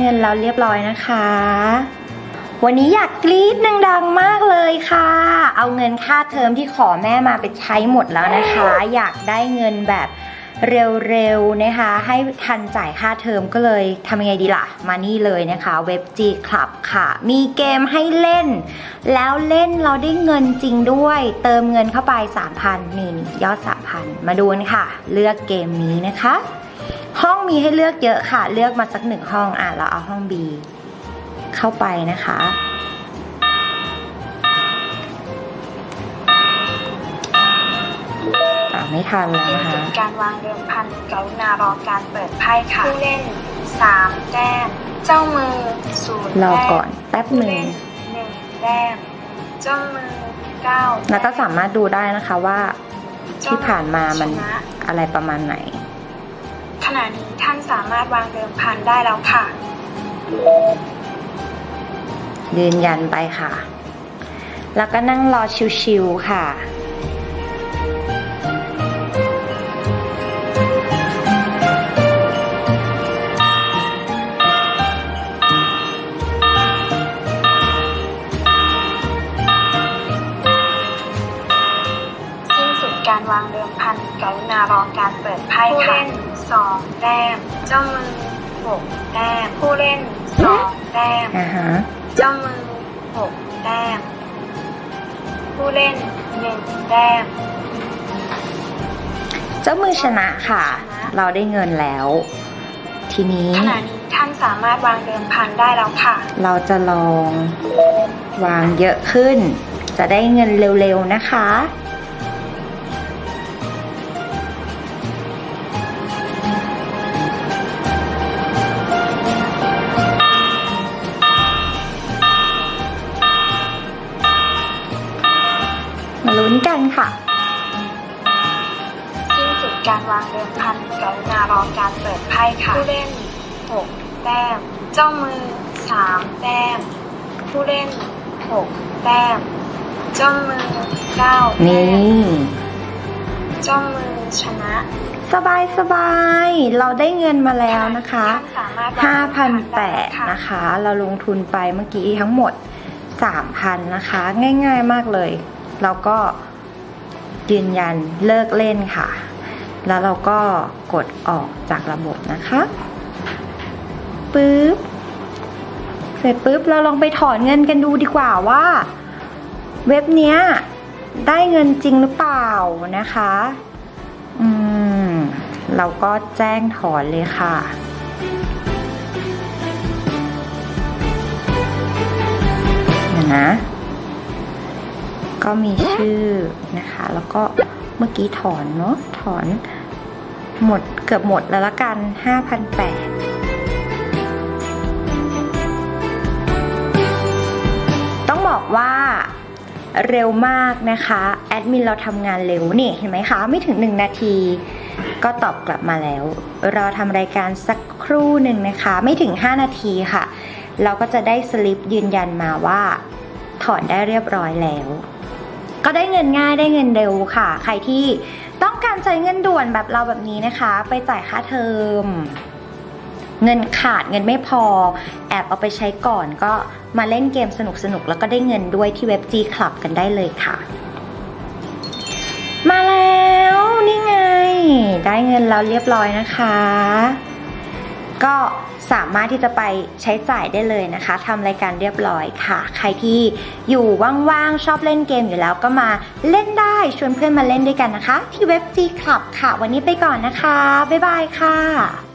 เงินแล้วเรียบร้อยนะคะ วันนี้อยากกรี๊ดดังๆมากเลยค่ะ เอาเงินค่าเทอมที่ขอแม่มาไปใช้หมดแล้วนะคะ อยากได้เงินแบบเร็วๆนะคะ ให้ทันจ่ายค่าเทอมก็เลยทำยังไงดีล่ะ มานี่เลยนะคะเว็บ G Club ค่ะ มีเกมให้เล่น แล้วเล่นเราได้เงินจริงด้วย เติมเงินเข้าไป 3,000 นี่ยอด 3,000 มาดูกันค่ะ เลือกเกมนี้นะคะ ห้องมีให้เลือกเยอะค่ะ เลือกมาสักหนึ่งห้องอะเราเอาห้อง B เข้าไปนะคะ อะไม่ทันแล้วที่นะคะสุดการวางเดิมพันกรุณารอการเปิดไพ่ค่ะผู้เล่นสามแต้มเจ้ามือศูนย์รอแต้มก่อนแป๊บหนึ่งผู้เล่นหนึ่งแต้มเจ้ามือเก้าแล้วก็สามารถดูได้นะคะว่าที่ผ่านมามันชนะอะไรประมาณไหน ขณะนี้ท่านสามารถวางเดิมพันได้แล้วค่ะ ยืนยันไปค่ะ แล้วก็นั่งรอชิวๆค่ะ กรุณารอการเปิดไพ่ค่ะผู้เล่นสองแต้มเจ้ามือหกแต้มผู้เล่นสองแต้มอ่าฮะเจ้ามือหกแต้มผู้เล่นหนึ่งแต้มเจ้ามือชนะค่ะ เราได้เงินแล้ว ทีนี้ ขณะนี้ท่านสามารถวางเดิมพันได้แล้วค่ะ เราจะลอง วางเยอะขึ้น จะได้เงินเร็วๆนะคะ ลุ้นกันค่ะสิ้นสุดการวางเดิมพันกรุณารอการเปิดไพ่ค่ะ ผู้เล่นหกแต้ม เจ้ามือสามแต้ม ผู้เล่นหกแต้ม เจ้ามือเก้าแต้นี่มเจ้ามือชนะสบายสบายๆเราได้เงินมาแล้วนะคะท่านสามารถวางเดิมพันได้แล้วค่ะ5,800 นะคะ เราลงทุนไปเมื่อกี้ทั้งหมด 3,000 นะคะ ง่ายๆมากเลย เราก็ยืนยันเลิกเล่นค่ะ แล้วเราก็กดออกจากระบบนะคะปึ๊บเสร็จปุ๊บเราลองไปถอนเงินกันดูดีกว่าว่า เว็บเนี้ยได้เงินจริงหรือเปล่านะคะ อืม เราก็แจ้งถอนเลยค่ะ นะ ก็มีชื่อนะคะ แล้วก็เมื่อกี้ถอนเนาะถอนหมดเกือบหมดแล้วละกัน 5,800 ต้องบอกว่าเร็วมากนะคะ แอดมินเราทำงานเร็วนี่เห็นไหมคะ ไม่ถึง 1 นาที ก็ตอบกลับมาแล้ว เราทำรายการสักครู่หนึ่งนะคะ ไม่ถึง 5 นาทีค่ะ เราก็จะได้สลิปยืนยันมาว่า ถอนได้เรียบร้อยแล้ว ก็ได้เงินง่ายได้เงินเร็วค่ะ ใครที่ต้องการจ่ายเงินด่วนแบบเราแบบนี้นะคะ ไปจ่ายค่าเทอมเงินขาดเงินไม่พอ แอบเอาไปใช้ก่อนก็มาเล่นเกมสนุกๆแล้วก็ได้เงินด้วยที่เว็บ G Club กันได้เลยค่ะ มาแล้วนี่ไง ได้เงินแล้วเรียบร้อยนะคะ ก็สามารถที่จะไปใช้จ่ายได้เลยนะคะทำรายการเรียบร้อยค่ะ ใครที่อยู่ว่างๆ ชอบเล่นเกมอยู่แล้วก็มาเล่นได้ชวนเพื่อนมาเล่นด้วยกันนะคะ ที่เว็บ G Club ค่ะ วันนี้ไปก่อนนะคะ บ๊ายบายค่ะ